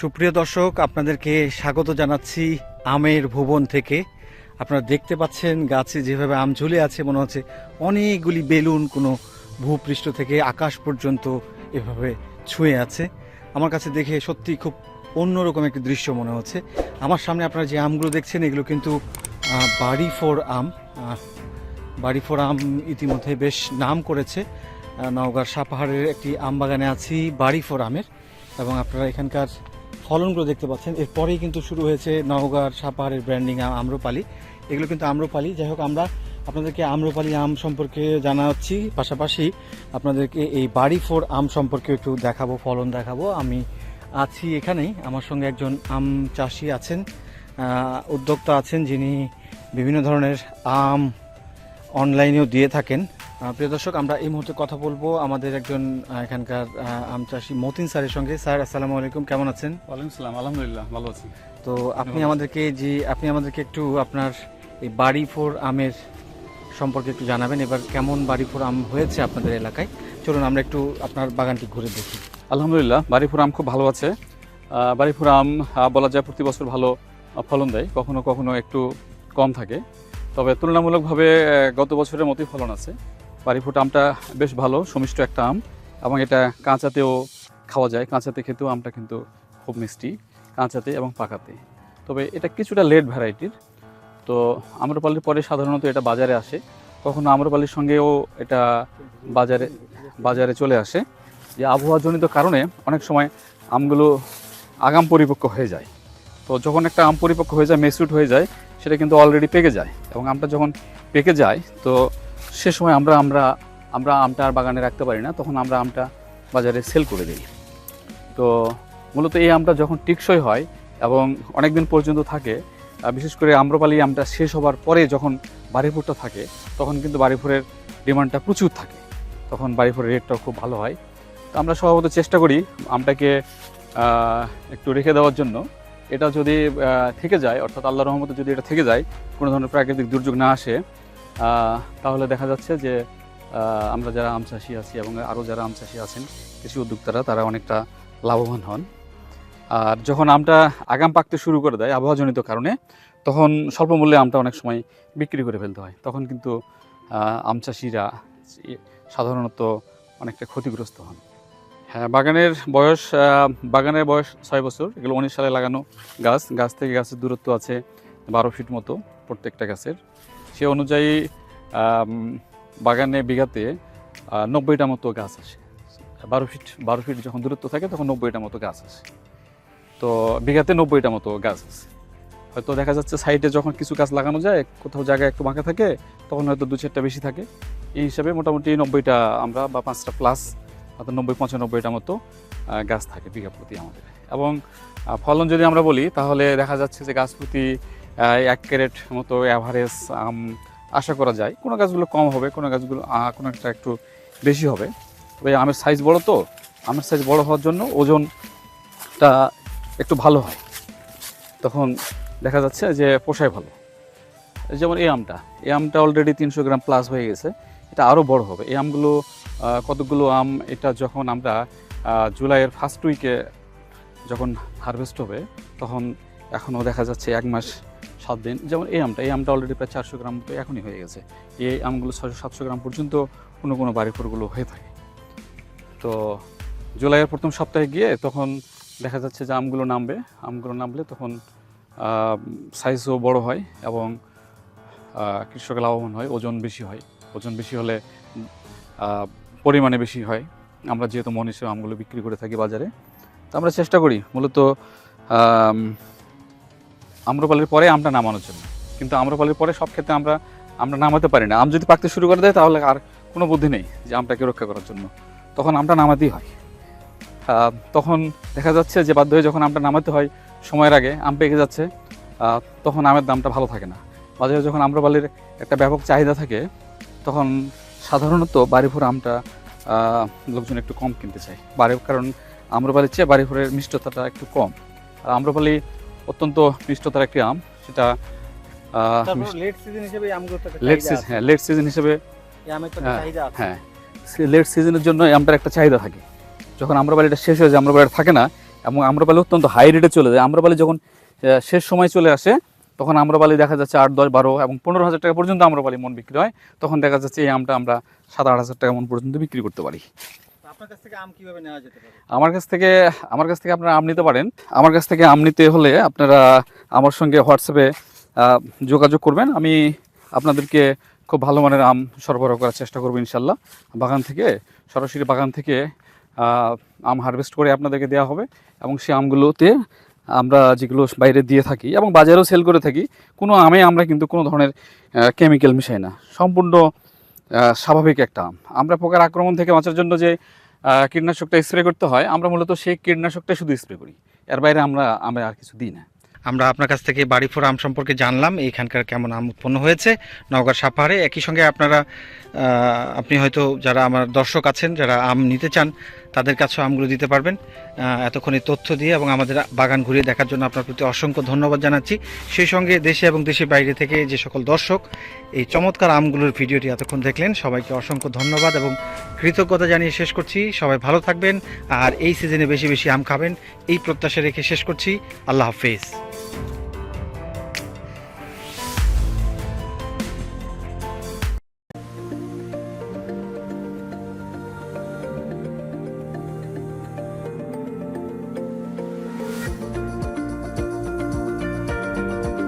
সুপ্রিয় দর্শক, আপনাদেরকে স্বাগত জানাচ্ছি আমের ভুবন থেকে। আপনারা দেখতে পাচ্ছেন গাছে যেভাবে আম ঝুলে আছে, মনে হচ্ছে অনেকগুলি বেলুন কোনো ভূপৃষ্ঠ থেকে আকাশ পর্যন্ত এভাবে ছুঁয়ে আছে। আমার কাছে দেখে সত্যি খুব অন্যরকম একটি দৃশ্য মনে হচ্ছে। আমার সামনে আপনারা যে আমগুলো দেখছেন, এগুলো কিন্তু বাড়ি ফোর আম। বাড়ি ফোর আম ইতিমধ্যে বেশ নাম করেছে। নওগাঁর সাপাহারের একটি আম বাগানে আছি, বাড়ি ফোর আমের। এবং আপনারা এখানকার ফলনগুলো দেখতে পাচ্ছেন। এরপরেই কিন্তু শুরু হয়েছে নওগাঁর সাপাহারের ব্র্যান্ডিং আম্রপালি। এগুলো কিন্তু আম্রপালি। যাই হোক, আমরা আপনাদেরকে আম্রপালি আম সম্পর্কে জানাচ্ছি। পাশাপাশি আপনাদেরকে এই বাড়ি ফোর আম সম্পর্কে একটু দেখাবো, ফলন দেখাবো। আমি আছি এখানেই। আমার সঙ্গে একজন আম চাষি আছেন। উদ্যোক্তা আছেন যিনি বিভিন্ন ধরনের আম অনলাইনেও দিয়ে থাকেন। প্রিয় দর্শক আমরা এই মুহূর্তে কথা বলব আমাদের একজন এখানকার আম চাষি মতিন স্যারের সঙ্গে। স্যার আসসালামু আলাইকুম কেমন আছেন? ওয়ালাইকুম সালাম আলহামদুলিল্লাহ ভালো আছি। তো আপনি আমাদেরকে যে আপনি আমাদেরকে একটু আপনার এই বাড়ি ফোর আমের সম্পর্কে একটু জানাবেন। এবার কেমন বাড়ি ফোর আম হয়েছে আপনাদের এলাকায়? চলুন আমরা একটু আপনার বাগানটি ঘুরে দেখি। আলহামদুলিল্লাহ বাড়িপুর আম খুব ভালো আছে। আহ, বাড়িপুর আম বলা যায় প্রতি বছর ভালো ফলন দেয় কখনো কখনো একটু কম থাকে। তবে তুলনামূলকভাবে গত বছরের মতোই ফলন আছে। বাড়িফুট আমটা বেশ ভালো, সুমিষ্ট একটা আম এবং এটা কাঁচাতেও খাওয়া যায়। কাঁচাতে খেতেও আমটা কিন্তু খুব মিষ্টি, কাঁচাতে এবং পাকাতে। তবে এটা কিছুটা লেট ভ্যারাইটির তো আম্রপালির পরে সাধারণত এটা বাজারে আসে। কখনো আম্রপালির সঙ্গেও এটা বাজারে বাজারে চলে আসে। যে আবহাওয়াজনিত কারণে অনেক সময় আমগুলো আগাম পরিপক্ক হয়ে যায়। তো যখন একটা আম পরিপক্ক হয়ে যায় মেসুট হয়ে যায়, সেটা কিন্তু অলরেডি পেকে যায় এবং আমটা যখন পেকে যায়, তো সে সময় আমরা আমরা আমরা আমটা আর বাগানে রাখতে পারি না, তখন আমরা আমটা বাজারে সেল করে দিই। তো মূলত এই আমটা যখন টিকসই হয় এবং অনেক দিন পর্যন্ত থাকে বিশেষ করে আম্রপালি আমটা শেষ হবার পরে যখন বাড়িপুরটা থাকে, তখন কিন্তু বাড়িপুরের ডিমান্ডটা প্রচুর থাকে। তখন বাড়িপুরের রেটটাও খুব ভালো হয়। তো আমরা স্বভাবত চেষ্টা করি আমটাকে একটু রেখে দেওয়ার জন্য। এটা যদি থেকে যায়, অর্থাৎ আল্লাহ রহমতে যদি এটা থেকে যায়, কোনো ধরনের প্রাকৃতিক দুর্যোগ না আসে তাহলে দেখা যাচ্ছে যে আমরা যারা আম চাষি আছি এবং আরও যারা আম চাষি আছেন, কৃষি উদ্যোক্তারা, তারা অনেকটা লাভবান হন। আর যখন আমটা আগাম পাকতে শুরু করে দেয় আবহাওয়াজনিত কারণে, তখন স্বল্প মূল্যে আমটা অনেক সময় বিক্রি করে ফেলতে হয়। তখন কিন্তু আম চাষিরা সাধারণত অনেকটা ক্ষতিগ্রস্ত হন। হ্যাঁ বাগানের বয়স বাগানের বয়স ছয় বছর। এগুলো উনিশ সালে লাগানো গাছ। গাছ থেকে গাছের দূরত্ব আছে বারো ফিট মতো প্রত্যেকটা গাছের। সে অনুযায়ী বাগানে, বিঘাতে নব্বইটা মতো গাছ আসে। বারো ফিট বারো ফিট যখন দূরত্ব থাকে তখন নব্বইটা মতো গাছ আসে। তো বিঘাতে নব্বইটা মতো গাছ আছে হয়তো দেখা যাচ্ছে সাইডে যখন কিছু গাছ লাগানো যায়, কোথাও জায়গা একটু বাঁকা থাকে, তখন হয়তো দু চারটা বেশি থাকে। এই হিসাবে মোটামুটি নব্বইটা আমরা বা পাঁচটা প্লাস হয়তো নব্বই, পঁচানব্বইটা মতো গাছ থাকে বিঘা প্রতি আমাদের। এবং ফলন যদি আমরা বলি, তাহলে দেখা যাচ্ছে যে গাছ প্রতি এক ক্যারেট মতো অ্যাভারেজ আম, আশা করা যায়। কোনো গাছগুলো কম হবে, কোনো গাছগুলো কোনো একটা একটু বেশি হবে। তবে আমের সাইজ বড় তো, আমের সাইজ বড় হওয়ার জন্য ওজনটা একটু ভালো হয়। তখন দেখা যাচ্ছে যে পোষায় ভালো। যেমন এই আমটা এই আমটা অলরেডি তিনশো গ্রাম প্লাস হয়ে গেছে, এটা আরও বড় হবে। এই আমগুলো কতগুলো আম, এটা যখন আমরা জুলাইয়ের ফার্স্ট উইকে যখন হারভেস্ট হবে, তখন এখনও দেখা যাচ্ছে এক মাস সাত দিন। যেমন এই আমটা এই আমটা অলরেডি প্রায় চারশো গ্রাম মতো এখনই হয়ে গেছে। এই আমগুলো ছশো সাতশো গ্রাম পর্যন্ত কোনো কোনো বাড়িপুরগুলো হয়ে থাকে। তো জুলাইয়ের প্রথম সপ্তাহে গিয়ে তখন দেখা যাচ্ছে যে আমগুলো নামবে। আমগুলো নামলে তখন সাইজও বড় হয় এবং কৃষক লাভবান হয়, ওজন বেশি হয়। ওজন বেশি হলে পরিমাণে বেশি হয়। আমরা যেহেতু মন হিসেবে আমগুলো বিক্রি করে থাকি বাজারে। তো আমরা চেষ্টা করি। মূলত আম্রপালির পরে আমটা নামানোর জন্য। কিন্তু আম্রপালির পরে সব ক্ষেত্রে আমরা আমরা নামাতে পারি না। আম যদি পাকতে শুরু করে দেয়, তাহলে আর কোনো বুদ্ধি নেই যে আমটাকে রক্ষা করার জন্য। তখন আমটা নামাতেই হয়। তখন দেখা যাচ্ছে যে বাধ্য হয়ে যখন আমটা নামাতে হয়, সময়ের আগে আম পেকে যাচ্ছে তখন আমের দামটা ভালো থাকে না। বাজারে যখন আম্রপালির একটা ব্যাপক চাহিদা থাকে, তখন সাধারণত বাড়িভোর আমটা লোকজন একটু কম কিনতে চায়। বাড়ি কারণ আম্রপালির চেয়ে বাড়িভোরের মিষ্টতাটা একটু কম। আর আম্রপালি অত্যন্ত মিষ্টতার একটি আম। সেটা লেট সিজন হিসেবে লেট সিজন হ্যাঁ লেট সিজন হিসেবে হ্যাঁ, আছে। হ্যাঁ লেট সিজনের জন্য আমটার একটা চাহিদা থাকে। যখন আম্রপালিটা শেষ হয়ে যায় আম্রপালিটা থাকে না এবং আম্রপালি অত্যন্ত হাই রেটে চলে যায়। আম্রপালি যখন শেষ সময় চলে আসে তখন আম্রপালি দেখা যাচ্ছে আট দশ বারো এবং পনেরো হাজার টাকা পর্যন্ত আম্রপালি মন বিক্রি হয়। তখন দেখা যাচ্ছে এই আমটা আমরা সাত আট হাজার টাকা মন পর্যন্ত বিক্রি করতে পারি। আমার কাছ থেকে, আমার কাছ থেকে আপনারা আম নিতে পারেন। আমার কাছ থেকে আম নিতে হলে আপনারা আমার সঙ্গে হোয়াটসঅ্যাপে যোগাযোগ করবেন। আমি আপনাদেরকে খুব ভালো মানের আম সরবরাহ করার চেষ্টা করব ইনশাল্লাহ। বাগান থেকে, সরাসরি বাগান থেকে আম হারভেস্ট করে আপনাদেরকে দেওয়া হবে। এবং সেই আমগুলোতে আমরা যেগুলো বাইরে দিয়ে থাকি এবং বাজারেও সেল করে থাকি, কোনো আমে আমরা কিন্তু কোনো ধরনের কেমিক্যাল মিশাই না। সম্পূর্ণ স্বাভাবিক একটা আম। আমরা পোকার আক্রমণ থেকে বাঁচার জন্য যে কীটনাশকটা স্প্রে করতে হয়, আমরা মূলত সেই কীটনাশকটা শুধু স্প্রে করি। এর বাইরে আমরা আমরা আর কিছু দিই না। আমরা আপনার কাছ থেকে বাড়ি বাড়িফোর আম সম্পর্কে জানলাম, এইখানকার কেমন আম উৎপন্ন হয়েছে নগর সাপাহারে। একই সঙ্গে আপনারা আপনি হয়তো যারা আমার দর্শক আছেন, যারা আম নিতে চান তাদের কাছেও আমগুলো দিতে পারবেন। এতক্ষণ এই তথ্য দিয়ে এবং আমাদের বাগান ঘুরিয়ে দেখার জন্য আপনার প্রতি অসংখ্য ধন্যবাদ জানাচ্ছি। সেই সঙ্গে দেশে এবং দেশের বাইরে থেকে যে সকল দর্শক এই চমৎকার আমগুলোর ভিডিওটি এতক্ষণ দেখলেন, সবাইকে অসংখ্য ধন্যবাদ এবং কৃতজ্ঞতা জানিয়ে শেষ করছি। সবাই ভালো থাকবেন আর এই সিজনে বেশি বেশি আম খাবেন, এই প্রত্যাশা রেখে শেষ করছি। আল্লাহ হাফেজ।